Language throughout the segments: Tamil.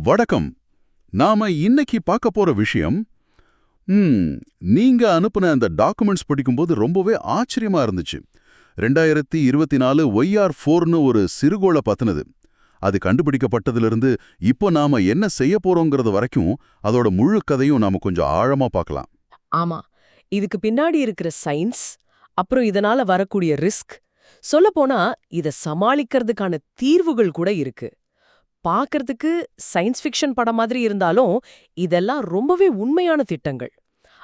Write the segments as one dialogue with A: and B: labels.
A: வணக்கம். நாம இன்னைக்கு பார்க்க போற விஷயம் நீங்க அனுப்புன அந்த டாக்குமெண்ட்ஸ் படிக்கும்போது ரொம்பவே ஆச்சரியமா இருந்துச்சு. ரெண்டாயிரத்தி இருபத்தி நாலு ஒய்ஆர் ஃபோர்னு ஒரு சிறுகோளை பத்தினது. அது கண்டுபிடிக்கப்பட்டதிலிருந்து இப்போ நாம என்ன செய்ய போறோங்கிறது வரைக்கும் அதோட முழு கதையும் நாம கொஞ்சம் ஆழமா பார்க்கலாம்.
B: ஆமா. இதுக்கு பின்னாடி இருக்கிற சயின்ஸ் அப்புறம் இதனால வரக்கூடிய ரிஸ்க் சொல்லப்போனா இத சமாளிக்கிறதுக்கான தீர்வுகள் கூட இருக்கு. பார்க்கறதுக்கு சயின்ஸ் ஃபிக்ஷன் படம் மாதிரி இருந்தாலும் இதெல்லாம் ரொம்பவே உண்மையான திட்டங்கள்.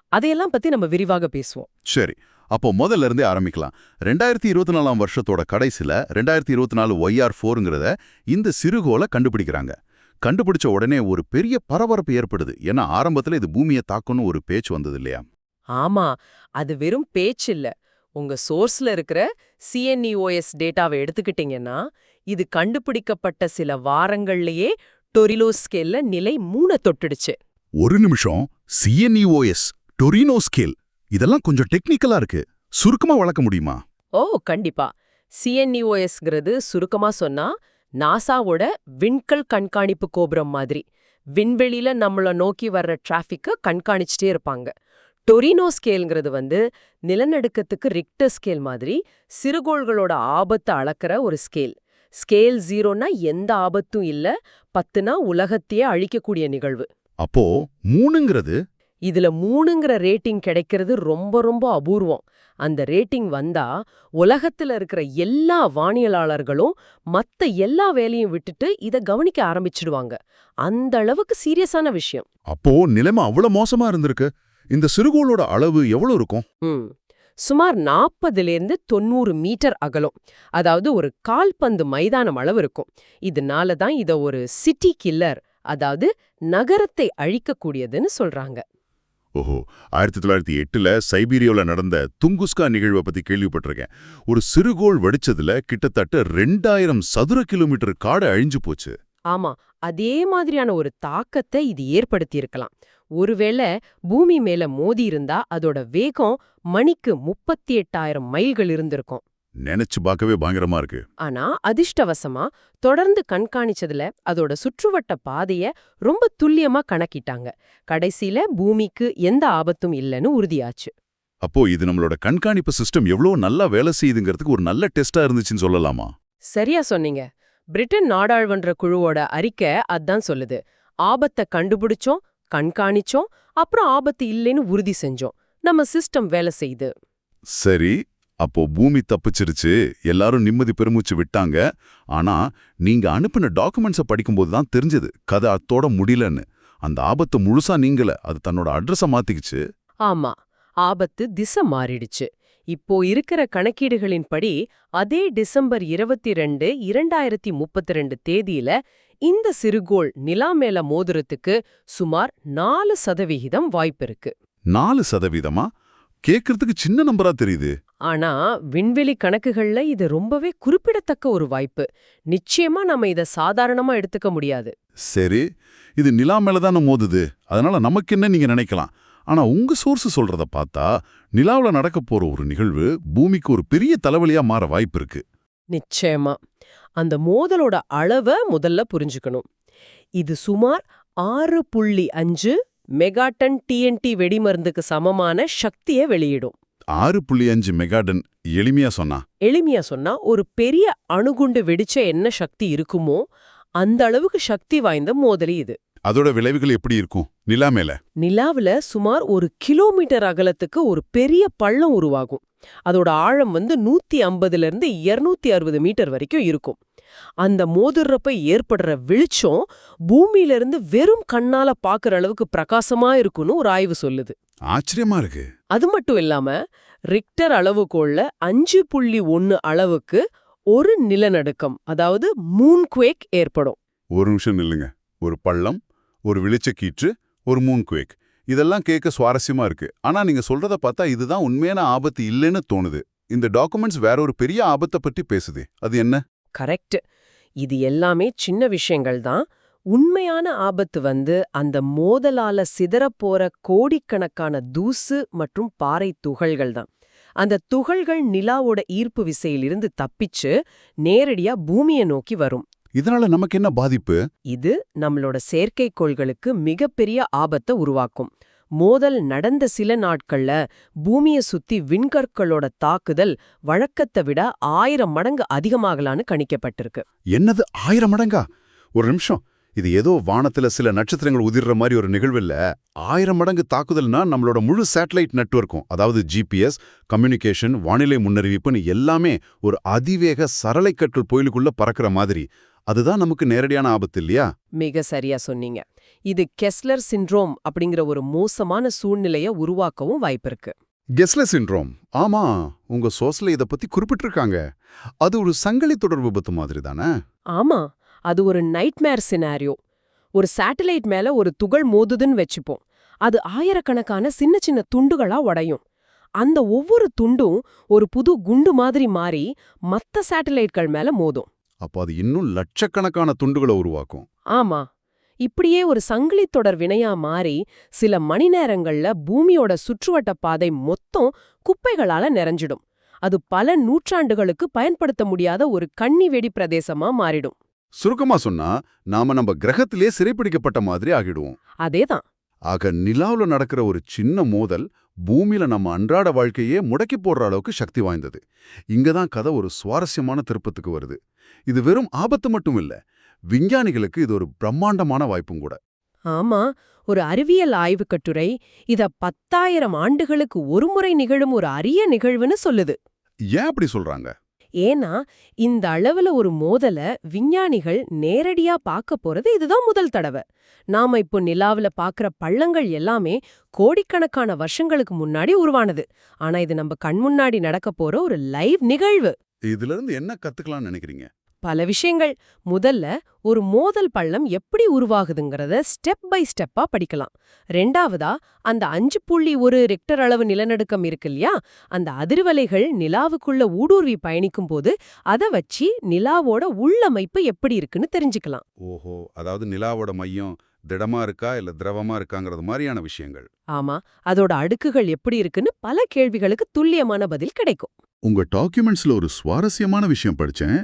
B: அதையெல்லாம் பத்தி நம்ம விரிவாக பேசுவோம்.
A: சரி அப்போ முதல்ல இருந்தே ஆரம்பிக்கலாம். ரெண்டாயிரத்தி இருபத்தி நாலாம் வருஷத்தோட கடைசில ரெண்டாயிரத்தி இருபத்தி நாலு ஒய்ஆர் ஃபோருங்கிறத இந்த சிறுகோளை கண்டுபிடிக்கிறாங்க. கண்டுபிடிச்ச உடனே ஒரு பெரிய பரபரப்பு ஏற்படுது. ஏன்னா ஆரம்பத்துல இது பூமியை தாக்கும்னு ஒரு பேச்சு வந்தது இல்லையா?
B: ஆமா அது வெறும் பேச்சு இல்ல. உங்க சோர்ஸ்ல இருக்கிற சிஎன்இஓஎஸ் டேட்டாவை எடுத்துக்கிட்டீங்கன்னா இது கண்டுபிடிக்கப்பட்ட சில வாரங்கள்லயே டொரிலோ ஸ்கேல்ல நிலை மூண தொட்டுடுச்சு.
A: ஒரு நிமிஷம். சிஎன்இஓஎஸ் டொரினோ ஸ்கேல் இதெல்லாம் கொஞ்சம் டெக்னிக்கலா இருக்கு. சுருக்கமா வளர்க்க முடியுமா?
B: ஓ கண்டிப்பா. சிஎன்இஓஎஸ்ங்கிறது சுருக்கமா சொன்னா நாசாவோட விண்கல் கண்காணிப்பு கோபுரம் மாதிரி. விண்வெளியில நம்மள நோக்கி வர்ற டிராஃபிக்க கண்காணிச்சுட்டே இருப்பாங்க. டொரினோ ஸ்கேல்ங்கிறது வந்து நிலநடுக்கத்துக்கு ரிக்டர் ஸ்கேல் மாதிரி சிறுகோள்களோட ஆபத்தை அளக்கிற ஒரு ஸ்கேல். ஸ்கேல் ஜீரோனா எந்த ஆபத்தும் இல்ல பத்துனா உலகத்தையே அழிக்கக்கூடிய நிகழ்வு.
A: அப்போ மூணுங்கிறது?
B: இதுல மூணுங்கிற ரேட்டிங் கிடைக்கிறது ரொம்ப ரொம்ப அபூர்வம். அந்த ரேட்டிங் வந்தா உலகத்துல இருக்கிற எல்லா வானியலாளர்களும் மத்த எல்லா வேலையும் விட்டுட்டு இத கவனிக்க ஆரம்பிச்சிடுவாங்க. அந்த அளவுக்கு சீரியஸான விஷயம்.
A: அப்போ நிலைமை அவ்வளவு மோசமா இருந்திருக்கு. இந்த சிறுகோளோட அளவு எவ்வளவு இருக்கும்?
B: சுமார் நாற்பதுலேருந்து தொண்ணூறு மீட்டர் அகலம். அதாவது ஒரு கால்பந்து மைதானம் அளவு இருக்கும். இதனால தான் இத ஒரு சிட்டி கில்லர் அதாவது நகரத்தை அழிக்கக்கூடியதுன்னு சொல்றாங்க.
A: ஓஹோ ஆயிரத்தி தொள்ளாயிரத்தி எட்டுல சைபீரியாவுல நடந்த துங்குஸ்கா நிகழ்வை பத்தி கேள்விப்பட்டிருக்கேன். ஒரு சிறுகோள் வெடிச்சதுல கிட்டத்தட்ட ரெண்டாயிரம் சதுர கிலோமீட்டர் காடு அழிஞ்சு போச்சு.
B: ஆமா அதே மாதிரியான ஒரு தாக்கத்தை இது ஏற்படுத்தியிருக்கலாம். ஒருவேளை பூமி மேல மோதி இருந்தா அதோட வேகம் மணிக்கு முப்பத்தி எட்டாயிரம் மைல்கள் இருந்திருக்கும்.
A: நினைச்சு பார்க்கவே பயங்கரமா இருக்கு.
B: ஆனா அதிர்ஷ்டவசமா தொடர்ந்து கண்காணிச்சதுல அதோட சுற்றுவட்ட பாதைய ரொம்ப துல்லியமா கணக்கிட்டாங்க. கடைசியில பூமிக்கு எந்த ஆபத்தும் இல்லைன்னு உறுதியாச்சு.
A: அப்போ இது நம்மளோட கண்காணிப்பு சிஸ்டம் எவ்வளவு நல்லா வேலை செய்யுதுங்கிறதுக்கு ஒரு நல்ல டெஸ்டா இருந்துச்சுன்னு சொல்லலாமா?
B: சரியா சொன்னீங்க. பிரிட்டன் நாடாளுமன்ற குழுவோட அறிக்கை அதான் சொல்லுது. ஆபத்தை கண்டுபிடிச்சோம் கண்காணிச்சோம் அப்புறம் ஆபத்து இல்லைன்னு உறுதி செஞ்சோம். நம்ம சிஸ்டம் வேலை செய்யுது
A: சரி அப்போ பூமி தப்பிச்சிருச்சு எல்லாரும் நிம்மதி பெருமூச்சு விட்டாங்க. ஆனா நீங்க அனுப்பின டாக்குமெண்ட்ஸை படிக்கும்போது தான் தெரிஞ்சது கதை அத்தோட முடியலன்னு. அந்த ஆபத்து முழுசா நீங்கள அது தன்னோட அட்ரஸ மாத்திக்கிச்சு.
B: ஆமா ஆபத்து திசை மாறிடுச்சு. இப்போ இருக்கிற கணக்கீடுகளின்படி அதே டிசம்பர் இருபத்தி ரெண்டு இரண்டாயிரத்தி முப்பத்தி ரெண்டு தேதியில இந்த சிறுகோள் நிலா மேல மோதுறதுக்கு சுமார் நாலு சதவிகிதம் வாய்ப்பிருக்கு
A: நாலு சதவீதமா கேக்குறதுக்கு சின்ன நம்பரா தெரியுது.
B: ஆனா விண்வெளி கணக்குகள்ல இது ரொம்பவே குறிப்பிடத்தக்க ஒரு வாய்ப்பு. நிச்சயமா நம்ம இத சாதாரணமா எடுத்துக்க முடியாது.
A: சரி இது நிலா மேல தானே மோதுது. அதனால நமக்கு என்ன நீங்க நினைக்கலாம்? ஆனா உங்க சோர்ஸ் சொல்றத பார்த்தா நிலாவுல நடக்க போற ஒரு நிகழ்வு பூமிக்கு ஒரு பெரிய தலைவலியா மாற வாய்ப்பு இருக்கு.
B: நிச்சயமா. அந்த மோதலோட அளவை முதல்ல புரிஞ்சுக்கணும். இது சுமார் ஆறு புள்ளி அஞ்சு மெகாட்டன் டிஎன்டி வெடிமருந்துக்கு சமமான சக்தியை வெளியிடும்.
A: ஆறு புள்ளி அஞ்சு மெகாடன் எளிமையா சொன்னா?
B: எளிமையா சொன்னா ஒரு பெரிய அணுகுண்டு வெடிச்ச என்ன சக்தி இருக்குமோ அந்த அளவுக்கு சக்தி வாய்ந்த மோதலி இது.
A: அதோட விளைவுகள் எப்படி இருக்கும்? நிலா மேல?
B: நிலாவுல சுமார் ஒரு கிலோமீட்டர் அகலத்துக்கு ஒரு பெரிய பள்ளம் உருவாகும். அதோட ஆழம் வந்து நூத்தி ஐம்பதுல இருந்து இருநூத்தி அறுபது மீட்டர் வரைக்கும் இருக்கும். அந்த மோதுறப்ப ஏற்படுற வெளிச்சம் பூமியில இருந்து வெறும் கண்ணால பாக்குற அளவுக்கு பிரகாசமா இருக்கும்னு ஒரு ஆய்வு சொல்லுது.
A: ஆச்சரியமா இருக்கு.
B: அது மட்டும் இல்லாம ரிக்டர் அளவுகோல்ல அஞ்சு புள்ளி ஒன்னு அளவுக்கு ஒரு நிலநடுக்கம் அதாவது மூன் குவேக் ஏற்படும்.
A: ஒரு நிமிஷம் நில்லுங்க. ஒரு பள்ளம் ஒரு வெளிச்சக்கீற்று ஒரு மூன் குவேக் இதெல்லாம் கேட்க சுவாரஸ்யமா இருக்கு. ஆனா நீங்க சொல்றத பார்த்தா இதுதான் உண்மையான ஆபத்து இல்லைன்னு தோணுது. இந்த டாக்குமெண்ட்ஸ் வேற ஒரு பெரிய ஆபத்தை பற்றி பேசுது. அது என்ன?
B: கரெக்ட். இது எல்லாமே சின்ன விஷயங்கள் தான். உண்மையான ஆபத்து வந்து அந்த மோதலால சிதறப்போற கோடிக்கணக்கான தூசு மற்றும் பாறை துகள்கள் தான். அந்த துகள்கள் நிலாவோட ஈர்ப்பு விசையிலிருந்து தப்பிச்சு நேரடியா பூமியை நோக்கி வரும்.
A: இதனால நமக்கு என்ன பாதிப்பு?
B: இது நம்மளோட செயற்கைக்கோள்களுக்கு மிகப்பெரிய ஆபத்தை உருவாக்கும். மோதல் நடந்த சில நாட்கள்ல பூமியை சுத்தி விண்கற்களோட தாக்குதல் வழக்கத்தை விட ஆயிரம் மடங்கு அதிகமாகலான்னு கணிக்கப்பட்டிருக்கு.
A: என்னது ஆயிரம் மடங்கா? ஒரு நிமிஷம். இது ஏதோ வானத்துல சில நட்சத்திரங்கள் உதிர்ற மாதிரி ஒரு நிகழ்வு இல்ல ஆயிரம் மடங்கு தாக்குதல்னா நம்மளோட முழு சேட்டலைட் நெட்வொர்க்கும் அதாவது ஜிபிஎஸ் கம்யூனிகேஷன் வானிலை முன்னறிவிப்புன்னு எல்லாமே ஒரு அதிவேக சரளைக்கற்கள் புயலுக்குள்ள பறக்கிற மாதிரி. அதுதான் நமக்கு நேரடியான ஆபத்து இல்லையா?
B: மிக சரியா சொன்னீங்க. இது கெஸ்லர் சிண்ட்ரோம் அப்படிங்கிற ஒரு மோசமான சூழ்நிலைய உருவாக்கவும் வாய்ப்பிருக்கு
A: கெஸ்ல சிண்ட்ரோம்? ஆமா உங்க சோர்ஸ்ல இத பத்தி குறிப்பிட்டிருக்காங்க. அது ஒரு சங்கிலி தொடர் விபத்து மாதிரி தானே?
B: ஆமா அது ஒரு நைட்மேர் சினாரியோ ஒரு சேட்டலைட் மேல ஒரு துகள் மோதுதுன்னு வச்சுப்போம். அது ஆயிரக்கணக்கான சின்ன சின்ன துண்டுகளா உடையும். அந்த ஒவ்வொரு துண்டும் ஒரு புது குண்டு மாதிரி மாறி மத்த சேட்டலைட்கள் மேல மோதும்.
A: அப்போ அது இன்னும் லட்சக்கணக்கான துண்டுகளை உருவாக்கும்.
B: ஆமா. இப்படியே ஒரு சங்கிலி தொடர் வினையா மாறி சில மணி நேரங்கள்ல பூமியோட சுற்றுவட்ட பாதை மொத்தம் குப்பைகளால நிறைஞ்சிடும். அது பல நூற்றாண்டுகளுக்கு பயன்படுத்த முடியாத ஒரு கன்னி வெடி பிரதேசமா மாறிடும்.
A: சுருக்கமா சொன்னா நாம நம்ம கிரகத்திலே சிறைப்பிடிக்கப்பட்ட மாதிரி ஆகிடுவோம்.
B: அதேதான்.
A: ஆக நிலாவுல நடக்கிற ஒரு சின்ன மோதல் பூமியில நம்ம அன்றாட வாழ்க்கையே முடக்கி போடுற அளவுக்கு சக்தி வாய்ந்தது. இங்கதான் கதை ஒரு சுவாரஸ்யமான திருப்பத்துக்கு வருது. இது வெறும் ஆபத்து மட்டும் இல்ல விஞ்ஞானிகளுக்கு இது ஒரு பிரம்மாண்டமான வாய்ப்பும் கூட.
B: ஆமா ஒரு அறிவியல் ஆய்வுக் கட்டுரை இத பத்தாயிரம் ஆண்டுகளுக்கு ஒருமுறை நிகழும் ஒரு அரிய நிகழ்வுன்னு சொல்லுது.
A: ஏன் அப்படி சொல்றாங்க?
B: ஏன்னா இந்த அளவுல ஒரு மோதல விஞ்ஞானிகள் நேரடியா பார்க்க போறது இதுதான் முதல் தடவை. நாம இப்போ நிலாவுல பாக்குற பள்ளங்கள் எல்லாமே கோடிக்கணக்கான வருஷங்களுக்கு முன்னாடி உருவானது. ஆனா இது நம்ம கண் முன்னாடி நடக்க போற ஒரு லைவ் நிகழ்வு.
A: இதுல இருந்து என்ன கத்துக்கலாம்னு நினைக்கிறீங்க?
B: பல விஷயங்கள். முதல்ல ஒரு மோதல் பள்ளம் எப்படி உருவாகுதுங்கிறத ஸ்டெப் பை ஸ்டெப்பா படிக்கலாம். ரெண்டாவதா அந்த அஞ்சு புள்ளி ஒரு ரெக்டர் அளவு நிலநடுக்கம் இருக்கு இல்லையா அந்த அதிர்வலைகள் நிலாவுக்குள்ள ஊடுருவி பயணிக்கும் போது அதை வச்சு நிலாவோட உள்ளமைப்பு எப்படி இருக்குன்னு தெரிஞ்சுக்கலாம்.
A: ஓஹோ அதாவது நிலாவோட மையம் திடமா இருக்கா? இல்ல திரவமா இருக்காங்கிறது மாதிரியான விஷயங்கள்.
B: ஆமா அதோட அடுக்குகள் எப்படி இருக்குன்னு பல கேள்விகளுக்கு துல்லியமான பதில் கிடைக்கும்.
A: உங்க டாக்குமெண்ட்ஸ்ல ஒரு சுவாரஸ்யமான விஷயம் படிச்சேன்.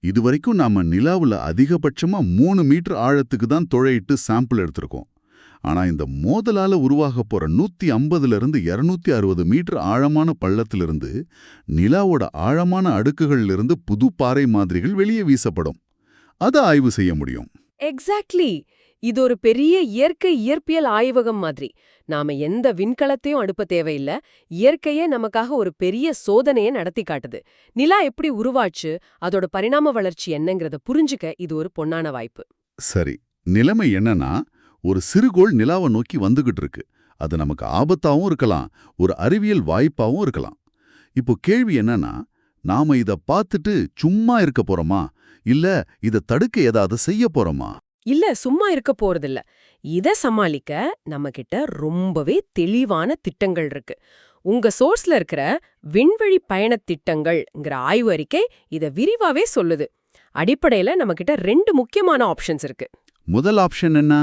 A: இதுவரைக்கும் நாம நிலாவுல அதிகபட்சமா மூணு மீட்டர் ஆழத்துக்கு தான் தொழையிட்டு சாம்பிள் எடுத்திருக்கோம். ஆனா இந்த மோதலால உருவாக போற நூத்தி ஐம்பதுல இருந்து இருநூத்தி அறுபது மீட்டர் ஆழமான பள்ளத்திலிருந்து நிலாவோட ஆழமான அடுக்குகள்ல இருந்து புது பாறை மாதிரிகள் வெளியே வீசப்படும். அதை ஆய்வு செய்ய முடியும்.
B: எக்ஸாக்ட்லி இது ஒரு பெரிய இயற்கை இயற்பியல் ஆய்வகம் மாதிரி. நாம எந்த விண்கலத்தையும் அனுப்ப தேவையில்ல. இயற்கையே நமக்காக ஒரு பெரிய சோதனையை நடத்தி காட்டுது. நிலா எப்படி உருவாச்சு அதோட பரிணாம வளர்ச்சி என்னங்கிறத புரிஞ்சுக்க இது ஒரு பொன்னான வாய்ப்பு.
A: சரி நிலைமை என்னன்னா ஒரு சிறுகோள் நிலாவை நோக்கி வந்துகிட்டு இருக்கு. அது நமக்கு ஆபத்தாவும் இருக்கலாம் ஒரு அறிவியல் வாய்ப்பாவும் இருக்கலாம். இப்போ கேள்வி என்னன்னா நாம இத பார்த்துட்டு சும்மா இருக்க போறோமா? இல்ல இத தடுக்க ஏதாவது செய்ய போறோமா?
B: இல்ல சும்மா இருக்க போறதில்ல. இத சமாளிக்க நம்ம கிட்ட ரொம்பவே தெளிவான திட்டங்கள் இருக்கு. உங்க சோர்ஸ்ல இருக்கிற விண்வெளி பயணத் திட்டங்கள்ங்கிற ஆய்வு அறிக்கை இத விரிவாவே சொல்லுது. அடிப்படையில நம்ம கிட்ட ரெண்டு முக்கியமான ஆப்ஷன்ஸ் இருக்கு.
A: முதல் ஆப்ஷன் என்ன?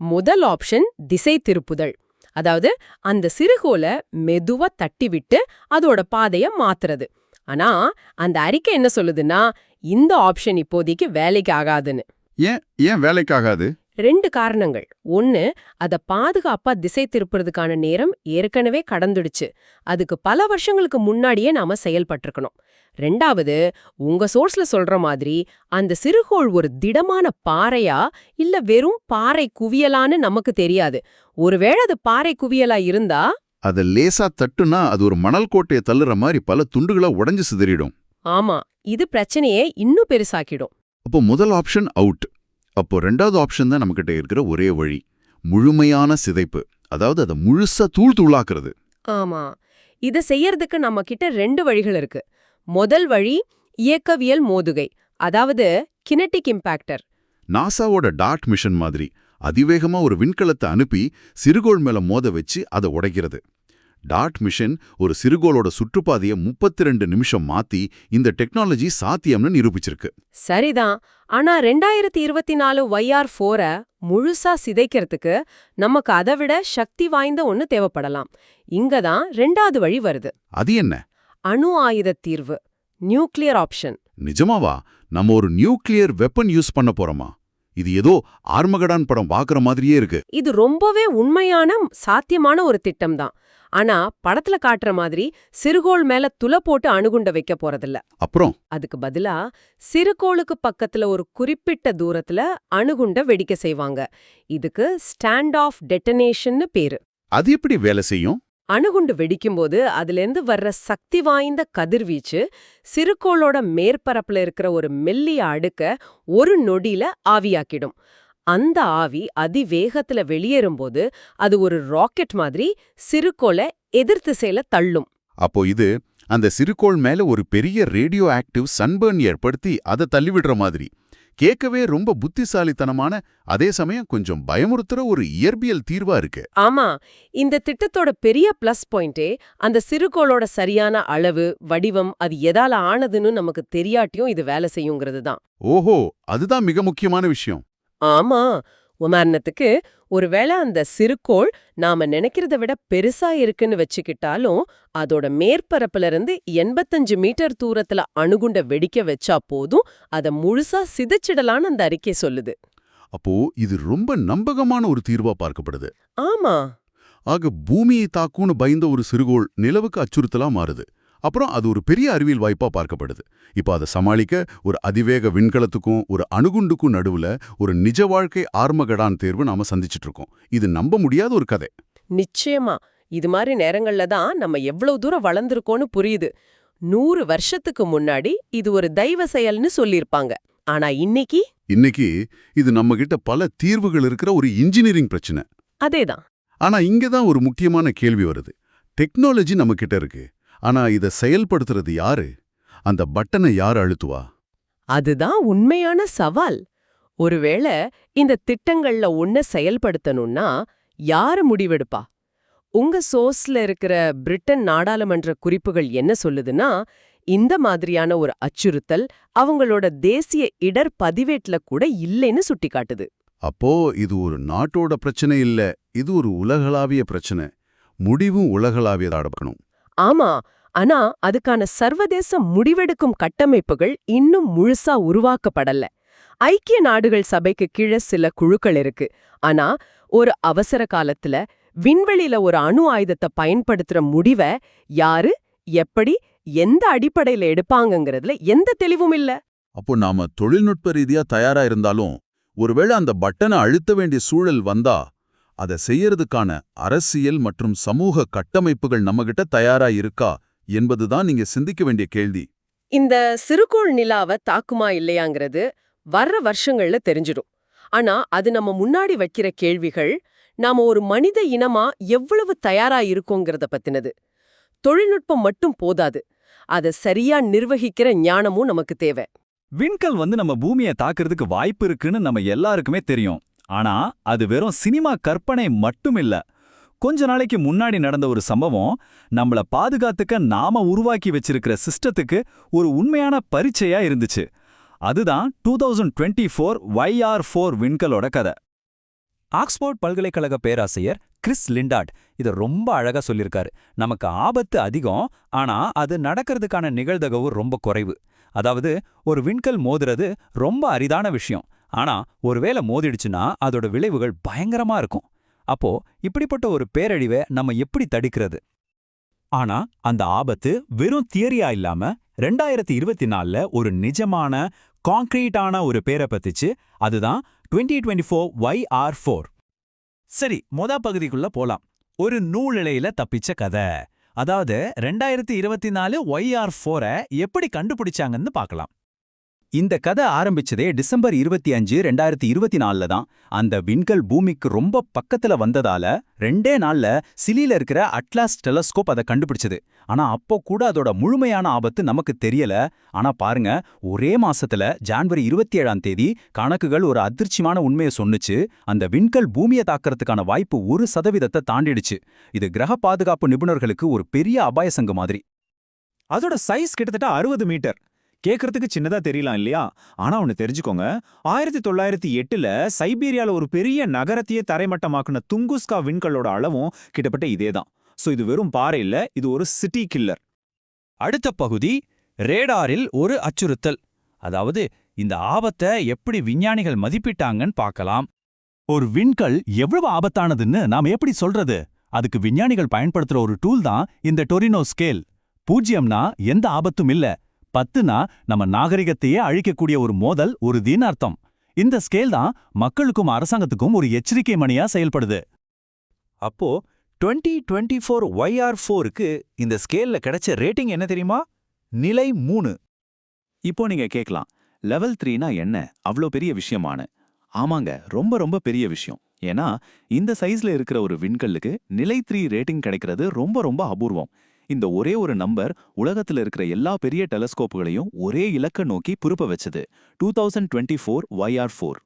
B: முதல் ஆப்ஷன் திசை திருப்புதல். அதாவது அந்த சிறுகோலை மெதுவா தட்டி விட்டு அதோட பாதைய மாத்துறது. ஆனா அந்த அறிக்கை என்ன சொல்லுதுன்னா இந்த ஆப்ஷன் இப்போதைக்கு வேலைக்கு ஆகாதுன்னு.
A: ஏன் ஏன் வேலைக்காகாது?
B: ரெண்டு காரணங்கள். ஒன்னு அத பாதுகாப்பா திசை திருப்புறதுக்கான நேரம் ஏற்கனவே கடந்துடுச்சு. அதுக்கு பல வருஷங்களுக்கு முன்னாடியே நாம செயல்பட்டிருக்கணும். ரெண்டாவது உங்க சோர்ஸ்ல சொல்ற மாதிரி அந்த சிறுகோள் ஒரு திடமான பாறையா இல்ல வெறும் பாறை குவியலான்னு நமக்கு தெரியாது. ஒருவேளை அது பாறை குவியலா இருந்தா?
A: அத லேசா தட்டுனா அது ஒரு மணல் கோட்டையை தள்ளுற மாதிரி பல துண்டுகளா உடைஞ்சு சிதறிடும்.
B: ஆமா இது பிரச்சனையே இன்னும் பெருசாக்கிடும்.
A: அப்போ முதல் ஆப்ஷன் அவுட் அப்போ ரெண்டாவது ஆப்ஷன் தான் நம்மகிட்ட இருக்கிற ஒரே வழி. முழுமையான சிதைப்பு. அதாவது அதை முழுசா தூள் தூளாக்குறது.
B: ஆமா. இத செய்யறதுக்கு நம்ம கிட்ட ரெண்டு வழிகள் இருக்கு. முதல் வழி இயக்கவியல் மோதுகை. அதாவது கினெட்டிக் இம்பாக்டர்
A: நாசாவோட டாட் மிஷன் மாதிரி அதிவேகமா ஒரு விண்கலத்தை அனுப்பி சிறுகோள் மேல மோத வச்சு அதை உடைக்கிறது. டாட் மிஷன் ஒரு சிறுகோளோட சுற்றுப்பாதையை முப்பத்தி ரெண்டு நிமிஷம் மாத்தி இந்த டெக்னாலஜி சாத்தியம்னு நிரூபிச்சிருக்கு.
B: சரிதான். ஆனா ரெண்டாயிரத்தி இருபத்தி நாலு ஒய்ஆர் ஃபோர முழுசா சிதைக்கிறதுக்கு நமக்கு அதை விட சக்தி வாய்ந்த ஒன்னு தேவைப்படலாம். இங்கதான் ரெண்டாவது வழி வருது.
A: அது என்ன?
B: அணு ஆயுத தீர்வு. Nuclear option.
A: நிஜமாவா? நம்ம ஒரு நியூக்ளியர் வெப்பன் யூஸ் பண்ண போறோமா? இது ஏதோ ஆர்மகடான் படம் பாக்குற மாதிரியே இருக்கு.
B: இது ரொம்பவே உண்மையான சாத்தியமான ஒரு திட்டம் தான் ஆனா படத்துல காட்டுற மாதிரி சிறுகோள் மேல துளை போட்டு அணுகுண்ட வைக்க போறதில்ல.
A: அப்புறம்?
B: அதுக்கு பதிலா சிறுகோளுக்கு பக்கத்துல ஒரு குறிப்பிட்ட தூரத்துல அணுகுண்ட வெடிக்க செய்வாங்க. இதுக்கு ஸ்டாண்ட் ஆஃப் டெட்டனேஷன்னு பேரு.
A: அது எப்படி வேலை செய்யும்?
B: அணுகுண்டு வெடிக்கும்போது அதிலிருந்து வர்ற சக்தி வாய்ந்த கதிர்வீச்சு சிறுகோளோட மேற்பரப்புல இருக்கிற ஒரு மெல்லிய அடுக்க ஒரு நொடியில ஆவியாக்கிடும். அந்த ஆவி அதிவேகத்துல வெளியேறும்போது அது ஒரு ராக்கெட் மாதிரி சிறுகோளை எதிர்த்து செயல தள்ளும்.
A: அப்போ இது அந்த சிறுகோள் மேல ஒரு பெரிய ரேடியோ ஆக்டிவ் சன்பர்ன் ஏற்படுத்தி அதை தள்ளிவிடுற மாதிரி. கேட்கவே ரொம்ப புத்திசாலித்தனமான அதே சமயம் கொஞ்சம் பயமுறுத்துற ஒரு இயற்பியல் தீர்வா இருக்கு.
B: ஆமா இந்த திட்டத்தோட பெரிய பிளஸ் பாயிண்டே அந்த சிறுகோளோட சரியான அளவு வடிவம் அது எதால ஆனதுன்னு நமக்கு தெரியாட்டியும் இது வேலை செய்யுங்கிறது தான்.
A: ஓஹோ அதுதான் மிக முக்கியமான விஷயம்.
B: ஆமா உதாரணத்துக்கு ஒருவேளை அந்த சிறுகோள் நாம நினைக்கிறத விட பெருசா இருக்குன்னு வச்சுக்கிட்டாலும் அதோட மேற்பரப்புல இருந்து எண்பத்தஞ்சு மீட்டர் தூரத்துல அணுகுண்ட வெடிக்க வச்சா போதும் அத முழுசா சிதைச்சிடலான்னு அந்த அறிக்கை சொல்லுது.
A: அப்போ இது ரொம்ப நம்பகமான ஒரு தீர்வா பார்க்கப்படுது.
B: ஆமா.
A: ஆக பூமியை தாக்கும்னு பயந்த ஒரு சிறுகோள் நிலவுக்கு அச்சுறுத்தலா மாறுது. அப்புறம் அது ஒரு பெரிய அறிவியல் வாய்ப்பா பார்க்கப்படுது. இப்போ அதை சமாளிக்க ஒரு அதிவேக விண்கலத்துக்கும் ஒரு அணுகுண்டுக்கும் நடுவுல ஒரு நிஜ வாழ்க்கை ஆர்மகடான் தேர்வு நாம சந்திச்சிட்டு இருக்கோம் இது நம்ப முடியாத ஒரு கதை.
B: நிச்சயமா. இது மாதிரி நேரங்கள்ல தான் நம்ம எவ்வளவு தூரம் வளர்ந்திருக்கோம்னு புரியுது. நூறு வருஷத்துக்கு முன்னாடி இது ஒரு தெய்வ செயல்னு சொல்லியிருப்பாங்க. ஆனா இன்னைக்கு?
A: இன்னைக்கு இது நம்ம கிட்ட பல தீர்வுகள் இருக்கிற ஒரு இன்ஜினியரிங் பிரச்சனை.
B: அதேதான்.
A: ஆனா இங்க தான் ஒரு முக்கியமான கேள்வி வருது. டெக்னாலஜி நம்ம கிட்ட இருக்கு. ஆனா இதை செயல்படுத்துறது யாரு? அந்த பட்டனை யார் அழுத்துவா?
B: அதுதான் உண்மையான சவால். ஒருவேளை இந்த திட்டங்கள்ல ஒன்ன செயல்படுத்தணும்னா யாரு முடிவெடுப்பா? உங்க சோர்ஸ்ல இருக்கிற பிரிட்டன் நாடாளுமன்ற குறிப்புகள் என்ன சொல்லுதுன்னா இந்த மாதிரியான ஒரு அச்சுறுத்தல் அவங்களோட தேசிய இடர் பதிவேட்ல கூட இல்லைன்னு சுட்டிக்காட்டுது.
A: அப்போ இது ஒரு நாட்டோட பிரச்சனை இல்ல இது ஒரு உலகளாவிய பிரச்சனை. முடிவும் உலகளாவியதா இருக்கணும்.
B: ஆமா ஆனா அதுக்கான சர்வதேச முடிவெடுக்கும் கட்டமைப்புகள் இன்னும் முழுசா உருவாக்கப்படல. ஐக்கிய நாடுகள் சபைக்கு கீழே சில குழுக்கள் இருக்கு. ஆனா ஒரு அவசர காலத்துல விண்வெளியில ஒரு அணு ஆயுதத்தை பயன்படுத்துற முடிவை யாரு எப்படி எந்த அடிப்படையில எடுப்பாங்கங்கறதுல எந்த தெளிவும் இல்ல.
A: அப்போ நாம தொழில்நுட்ப ரீதியா தயாரா இருந்தாலும் ஒருவேளை அந்த பட்டனை அழுத்த வேண்டிய சூழல் வந்தா அதை செய்யறதுக்கான அரசியல் மற்றும் சமூக கட்டமைப்புகள் நம்மகிட்ட தயாரா இருக்கா என்பதுதான் நீங்க சிந்திக்க வேண்டிய கேள்வி.
B: இந்த சிறுகோள் நிலாவை தாக்குமா இல்லையாங்கிறது வர்ற வருஷங்கள்ல தெரிஞ்சிடும். ஆனா அது நம்ம முன்னாடி வைக்கிற கேள்விகள் நாம ஒரு மனித இனமா எவ்வளவு தயாரா இருக்கோங்கிறத பத்தினது. தொழில்நுட்பம் மட்டும் போதாது. அதை சரியா நிர்வகிக்கிற ஞானமும் நமக்கு தேவை.
C: விண்கல் வந்து நம்ம பூமியை தாக்குறதுக்கு வாய்ப்பு இருக்குன்னு நம்ம எல்லாருக்குமே தெரியும். ஆனா அது வெறும் சினிமா கற்பனை மட்டும் இல்ல கொஞ்ச நாளைக்கு முன்னாடி நடந்த ஒரு சம்பவம் நம்மள பாதுகாத்துக்க நாம உருவாக்கி வச்சிருக்கிற சிஸ்டத்துக்கு ஒரு உண்மையான பரீட்சையா இருந்துச்சு. அதுதான் two thousand twenty four YR four விண்கலோட கதை. ஆக்ஸ்போர்ட் பல்கலைக்கழக பேராசிரியர் கிறிஸ் லிண்டாட் இதை ரொம்ப அழகா சொல்லியிருக்காரு. நமக்கு ஆபத்து அதிகம் ஆனா அது நடக்கிறதுக்கான நிகழ்தகவு ரொம்ப குறைவு. அதாவது ஒரு விண்கல் மோதுறது ரொம்ப அரிதான விஷயம். ஆனா ஒருவேளை மோதிடுச்சுன்னா அதோட விளைவுகள் பயங்கரமா இருக்கும். அப்போ இப்படிப்பட்ட ஒரு பேரழிவை நம்ம எப்படி தடுக்கிறது? ஆனா அந்த ஆபத்து வெறும் தியரியா இல்லாம ரெண்டாயிரத்தி இருபத்தி நாலுல ஒரு நிஜமான கான்கிரீட்டான ஒரு பேரை பத்திச்சு அதுதான் twenty twenty four Y R four. சரி மொத பகுதிக்குள்ள போலாம். ஒரு நூலிழையில தப்பிச்ச கதை. அதாவது ரெண்டாயிரத்தி இருபத்தி நாலு ஒய் ஆர் ஃபோரை எப்படி கண்டுபிடிச்சாங்கன்னு பார்க்கலாம். இந்த கதை ஆரம்பிச்சதே டிசம்பர் இருபத்தி அஞ்சு ரெண்டாயிரத்தி இருபத்தி நாலுல தான். அந்த விண்கல் பூமிக்கு ரொம்ப பக்கத்துல வந்ததால ரெண்டே நாள்ல சிலியில இருக்கிற அட்லாஸ் டெலஸ்கோப் அதை கண்டுபிடிச்சது. ஆனா அப்போ கூட அதோட முழுமையான ஆபத்து நமக்கு தெரியல. ஆனா பாருங்க ஒரே மாசத்துல ஜான்வரி இருபத்தி ஏழாம் தேதி கணக்குகள் ஒரு அதிர்ச்சியான உண்மையை சொன்னுச்சு. அந்த விண்கல் பூமியை தாக்கிறதுக்கான வாய்ப்பு ஒரு சதவீதத்தை தாண்டிடுச்சு. இது கிரக பாதுகாப்பு நிபுணர்களுக்கு ஒரு பெரிய அபாய சங்கு மாதிரி.
D: அதோட சைஸ் கிட்டத்தட்ட அறுபது மீட்டர். கேட்கறதுக்கு சின்னதா தெரியலாம் இல்லையா? ஆனா ஒன்னு தெரிஞ்சுக்கோங்க. ஆயிரத்தி தொள்ளாயிரத்தி எட்டுல சைபீரியால ஒரு பெரிய நகரத்தையே தரைமட்டமாக்குன துங்குஸ்கா விண்கல்லோட அளவும் கிட்டத்தட்ட இதேதான். சோ இது வெறும் பாறை இல்ல இது ஒரு சிட்டி கில்லர்.
C: அடுத்த பகுதி ரேடாரில் ஒரு அச்சுறுத்தல்.
E: அதாவது இந்த ஆபத்தை எப்படி விஞ்ஞானிகள் மதிப்பிட்டாங்கன்னு பார்க்கலாம். ஒரு விண்கல் எவ்வளவு ஆபத்தானதுன்னு நாம எப்படி சொல்றது? அதுக்கு விஞ்ஞானிகள் பயன்படுத்துற ஒரு டூல் தான் இந்த டொரினோ ஸ்கேல். பூஜ்யம்னா எந்த ஆபத்தும் இல்ல. பத்துனா நம்ம நாகரிகத்தையே அழிக்கக்கூடிய ஒரு மோதல் உறுதின்னு அர்த்தம். இந்த ஸ்கேல் தான் மக்களுக்கும் அரசாங்கத்துக்கும் ஒரு எச்சரிக்கை மணியா செயல்படுது.
C: அப்போ டுவெண்ட்டி டுவெண்ட்டி ஃபோர் ஒய்ஆர் ஃபோருக்கு இந்த ஸ்கேல்ல கிடைச்ச ரேட்டிங் என்ன தெரியுமா? நிலை மூணு.
F: இப்போ நீங்க கேட்கலாம் லெவல் த்ரீனா என்ன? அவ்வளோ பெரிய விஷயமானு. ஆமாங்க ரொம்ப ரொம்ப பெரிய விஷயம். ஏன்னா இந்த சைஸ்ல இருக்கிற ஒரு விண்கல்லுக்கு நிலை த்ரீ ரேட்டிங் கிடைக்கிறது ரொம்ப ரொம்ப அபூர்வம். இந்த ஒரே ஒரு நம்பர் உலகத்துல இருக்கிற எல்லா பெரிய டெலஸ்கோப்புகளையும் ஒரே இலக்க நோக்கி புறப்ப வச்சது. Two thousand twenty four YR four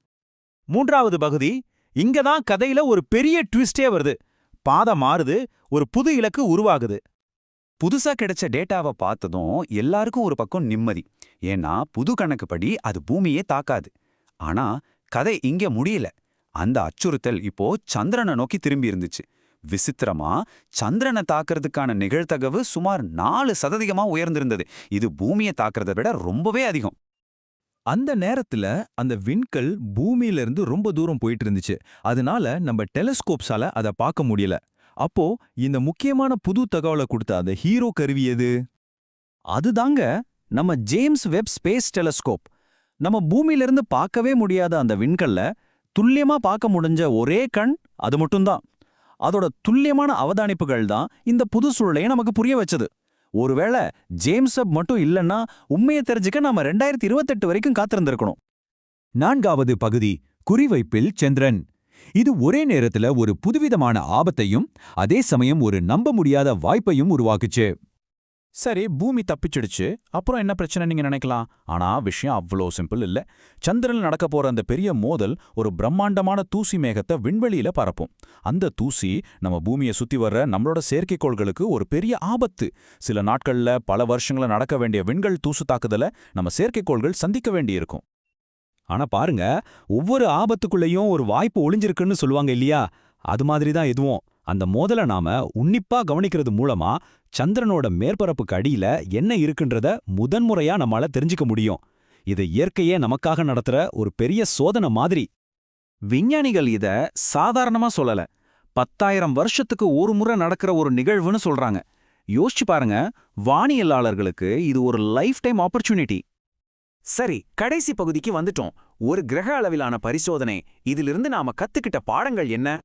C: மூன்றாவது பகுதி இங்க தான் கதையில ஒரு பெரிய ட்விஸ்டே வருது. பாதை மாறுது ஒரு புது இலக்கு உருவாகுது.
G: புதுசா கிடைச்ச டேட்டாவை பார்த்ததும் எல்லாருக்கும் ஒரு பக்கம் நிம்மதி. ஏன்னா புது கணக்குப்படி அது பூமியே தாக்காது. ஆனா கதை இங்க முடியல. அந்த அச்சுறுத்தல் இப்போ சந்திரனை நோக்கி திரும்பி இருந்துச்சு. விசித்திரமா சந்திரனை தாக்குறதுக்கான நிகழ்த்தகவு சுமார் நாலு சதவீதமா உயர்ந்திருந்தது. இது பூமியை தாக்குறதை விட ரொம்பவே அதிகம்.
C: அந்த நேரத்துல அந்த விண்கல் பூமியிலிருந்து ரொம்ப தூரம் போயிட்டு இருந்துச்சு அதனால நம்ம டெலிஸ்கோப்ஸால அதை பார்க்க முடியல. அப்போ இந்த முக்கியமான புது தகவலை கொடுத்த அந்த ஹீரோ கருவி எது?
E: அதுதாங்க நம்ம ஜேம்ஸ் வெப் ஸ்பேஸ் டெலஸ்கோப். நம்ம பூமியிலிருந்து பார்க்கவே முடியாத அந்த விண்கல்ல துல்லியமா பார்க்க முடிஞ்ச ஒரே கண் அது மட்டும்தான். அதோட துல்லியமான அவதானிப்புகள் தான் இந்த புது சூழலையே நமக்கு புரிய வச்சது. ஒருவேளை ஜேம்ஸ் அப் மட்டும் இல்லைன்னா உண்மையை தெரிஞ்சுக்க நாம ரெண்டாயிரத்தி இருபத்தெட்டு வரைக்கும் காத்திருந்திருக்கணும்.
H: நான்காவது பகுதி குறிவைப்பில் சந்திரன். இது ஒரே நேரத்துல ஒரு புதுவிதமான ஆபத்தையும் அதே சமயம் ஒரு நம்ப முடியாத வாய்ப்பையும் உருவாக்குச்சு.
C: சரி பூமி தப்பிச்சிடுச்சு. அப்புறம் என்ன பிரச்சனை நீங்க நினைக்கலாம்? ஆனா விஷயம் அவ்வளோ சிம்பிள் இல்ல. சந்திரன் நடக்க போற அந்த பெரிய மோதல் ஒரு பிரம்மாண்டமான தூசி மேகத்தை விண்வெளியில பரப்பும். அந்த தூசி நம்ம பூமியை சுத்தி வர்ற நம்மளோட செயற்கைக்கோள்களுக்கு ஒரு பெரிய ஆபத்து. சில நாட்கள்ல பல வருஷங்கள நடக்க வேண்டிய விண்கல் தூசு தாக்குதல நம்ம செயற்கைக்கோள்கள் சந்திக்க வேண்டியிருக்கும்.
H: ஆனா பாருங்க ஒவ்வொரு ஆபத்துக்குள்ளேயும் ஒரு வாய்ப்பு ஒளிஞ்சிருக்குன்னு சொல்லுவாங்க இல்லையா? அது மாதிரி தான் எதுவும். அந்த மோதல நாம உன்னிப்பா கவனிக்கிறது மூலமா சந்திரனோட மேற்பரப்புக்கு அடியில என்ன இருக்குன்றத முதன்முறையா நம்மால தெரிஞ்சுக்க முடியும். இது இயற்கையே நமக்காக நடத்துற ஒரு பெரிய சோதனை மாதிரி.
C: விஞ்ஞானிகள் இத சாதாரணமா சொல்லல. பத்தாயிரம் வருஷத்துக்கு ஒரு முறை நடக்கிற ஒரு நிகழ்வுன்னு சொல்றாங்க. யோசிச்சு பாருங்க வானியலாளர்களுக்கு இது ஒரு லைஃப் டைம் ஆப்பர்ச்சுனிட்டி. சரி கடைசி பகுதிக்கு வந்துட்டோம். ஒரு கிரக அளவிலான பரிசோதனை. இதிலிருந்து நாம கத்துக்கிட்ட பாடங்கள் என்ன?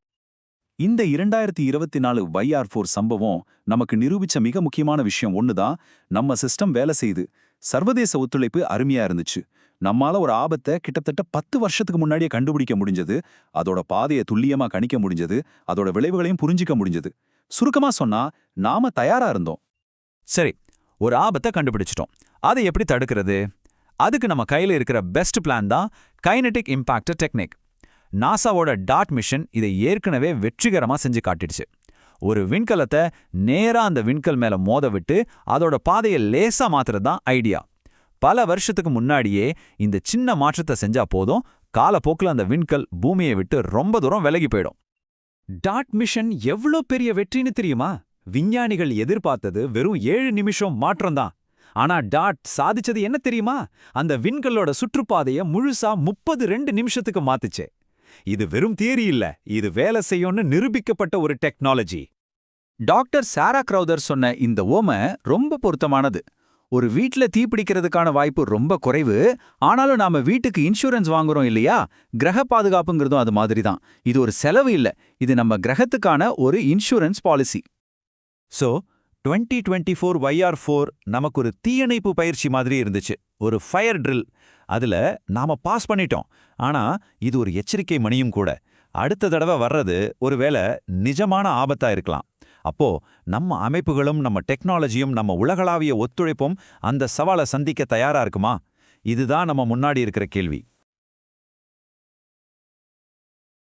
F: இந்த இரண்டாயிரத்தி இருபத்தி நாலு வைஆர் ஃபோர் சம்பவம் நமக்கு நிரூபிச்ச மிக முக்கியமான விஷயம் ஒண்ணுதான். நம்ம சிஸ்டம் வேலை செய்யுது சர்வதேச ஒத்துழைப்பு அருமையா இருந்துச்சு. நம்மால ஒரு ஆபத்தை கிட்டத்தட்ட பத்து வருஷத்துக்கு முன்னாடியே கண்டுபிடிக்க முடிஞ்சது. அதோட பாதையை துல்லியமா கணிக்க முடிஞ்சது. அதோட விளைவுகளையும் புரிஞ்சிக்க முடிஞ்சது. சுருக்கமா சொன்னா நாம தயாரா இருந்தோம்.
C: சரி ஒரு ஆபத்தை கண்டுபிடிச்சிட்டோம். அதை எப்படி தடுக்கிறது? அதுக்கு நம்ம கையில இருக்கிற பெஸ்ட் பிளான் தான் கைனடிக் இம்பாக்ட் டெக்னிக் நாசாவோட டாட் மிஷன் இதை ஏற்கனவே வெற்றிகரமா செஞ்சு காட்டிடுச்சு. ஒரு விண்கலத்தை நேரா அந்த விண்கல் மேல மோத விட்டு அதோட பாதையை லேசா மாத்துறது தான் ஐடியா. பல வருஷத்துக்கு முன்னாடியே இந்த சின்ன மாற்றத்தை செஞ்சா போதும் காலப்போக்கில் அந்த விண்கல் பூமியை விட்டு ரொம்ப தூரம் விலகி போயிடும். டாட் மிஷன் எவ்வளோ பெரிய வெற்றின்னு தெரியுமா? விஞ்ஞானிகள் எதிர்பார்த்தது வெறும் ஏழு நிமிஷம் மாற்றம்தான். ஆனா டாட் சாதிச்சது என்ன தெரியுமா? அந்த விண்கல்லோட சுற்றுப்பாதைய முழுசா முப்பது ரெண்டு நிமிஷத்துக்கு மாத்துச்சே. இது வெறும் தியரி இல்ல இது வேலை செய்யும்னு நிரூபிக்கப்பட்ட ஒரு டெக்னாலஜி. டாக்டர் சாரா கிரௌதர் சொன்ன இந்த ஓமை ரொம்ப பொருத்தமானது. ஒரு வீட்ல தீப்பிடிக்கிறதுக்கான வாய்ப்பு ரொம்ப குறைவு ஆனாலும் நாம வீட்டுக்கு இன்சூரன்ஸ் வாங்குறோம் இல்லையா கிரக பாதுகாப்புங்கிறதும் அது மாதிரி தான் இது ஒரு செலவு இல்ல இது நம்ம கிரகத்துக்கான ஒரு insurance policy. So twenty twenty four YR four நமக்கு ஒரு தீயணைப்பு பயிற்சி மாதிரி இருந்துச்சு. ஒரு ஃபயர் ட்ரில் அதுல நாம பாஸ் பண்ணிட்டோம். ஆனா இது ஒரு எச்சரிக்கை மணியும் கூட. அடுத்த தடவை வர்றது ஒருவேளை நிஜமான ஆபத்தா இருக்கலாம். அப்போ நம்ம அமைப்புகளும் நம்ம டெக்னாலஜியும் நம்ம உலகளாவிய ஒத்துழைப்பும் அந்த சவாலை சந்திக்க தயாரா இருக்குமா? இதுதான் நம்ம முன்னாடி இருக்கிற கேள்வி.